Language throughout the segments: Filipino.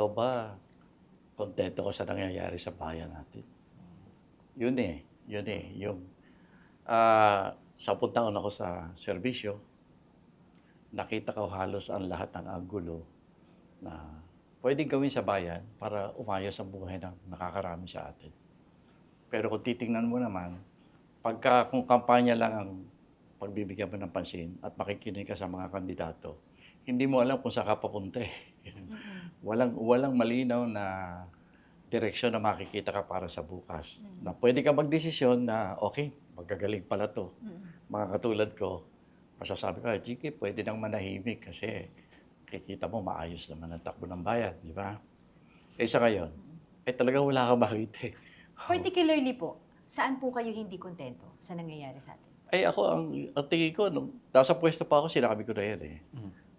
ikaw ba kontento ka sa nangyayari sa bayan natin? Yun eh, yun eh, yung ah sa taon ako sa serbisyo, nakita ko halos ang lahat ng angulo na pwedeng gawin sa bayan para umayos ang buhay ng nakakarami sa atin. Pero kung titingnan mo naman, pagka kung kampanya lang ang pagbibigyan mo ng pansin at makikinig ka sa mga kandidato, hindi mo alam kung saan ka papunta eh. walang, walang malinaw na direksyon na makikita ka para sa bukas. Na pwede ka magdesisyon na, okay, magagaling pala to. Mga katulad ko, masasabi ko, "Ah, Jiki, pwede nang manahimik kasi kikita mo maayos naman ang takbo ng bayan, di ba? Eh sa ngayon, eh talagang wala kang makita eh. Particularly po, saan po kayo hindi kontento sa nangyayari sa atin? Ay ako, ang, ang tingin ko, nung nasa pwesto pa ako, sinabi ko na yan eh.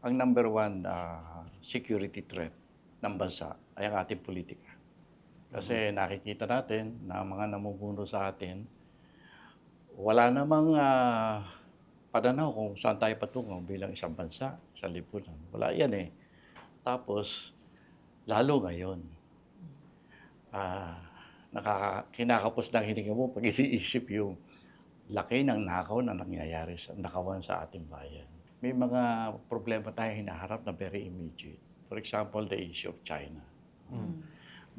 Ang number one ah, security threat ng bansa ay ang ating politika. Kasi nakikita natin na ang mga namumuno sa atin, wala namang ah, pananaw kung saan tayo patungo bilang isang bansa, isang lipunan. Wala yan eh. Tapos, lalo ngayon, ah, nakaka, kinakapos ng hininga mo pag isiisip yung laki ng nakaw na nangyayari sa nakawan sa ating bayan. May mga problema tayo hinaharap na very immediate. For example, the issue of China.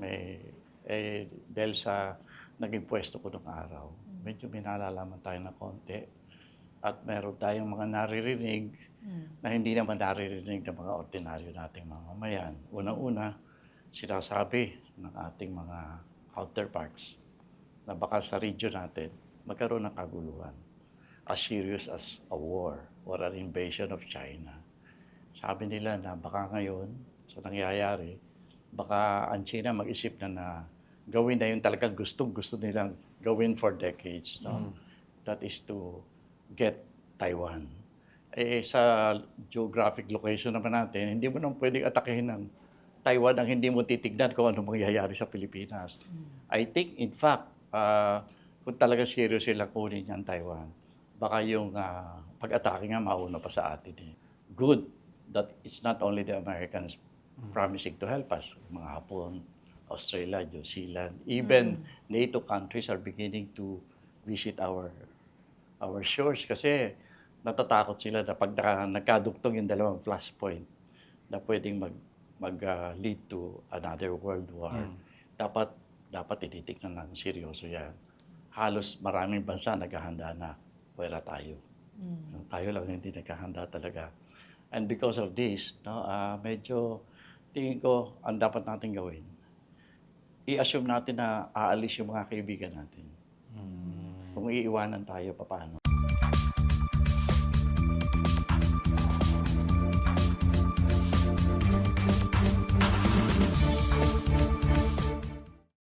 May, eh, dahil sa naging pwesto ko nung araw, medyo may nalalaman tayo na konti. At meron tayong mga naririnig na hindi naman naririnig ng mga ordinaryo nating mga mamayan. Unang-una, sinasabi ng ating mga counterparts na baka sa region natin magkaroon ng kaguluhan as serious as a war or an invasion of China. Sabi nila na baka ngayon, sa nangyayari, baka ang China mag-isip na na gawin na yung talagang gustong gusto nilang gawin for decades. No? That is to get Taiwan. Eh, sa geographic location naman natin, hindi mo nang pwedeng atakehin ng Taiwan ang hindi mo titignan kung ano mangyayari sa Pilipinas. I think, in fact, ah, kung talaga serious sila kunin yung Taiwan, baka yung ah, pag-atake nga mauna pa sa atin. Eh. Good that it's not only the Americans promising to help us, mga Hapon, Australia, New Zealand, even NATO countries are beginning to visit our our shores kasi natatakot sila na pag nagkadugtong yung dalawang flashpoint na pwedeng mag mag ah, lead to another world war. Dapat dapat ititignan ng seryoso 'yan. Halos maraming bansa naghahanda na pwera tayo. Tayo lang hindi naghahanda talaga. And because of this, no, ah, medyo tingin ko ang dapat natin gawin. I-assume natin na aalis yung mga kaibigan natin. Kung iiwanan tayo, paano?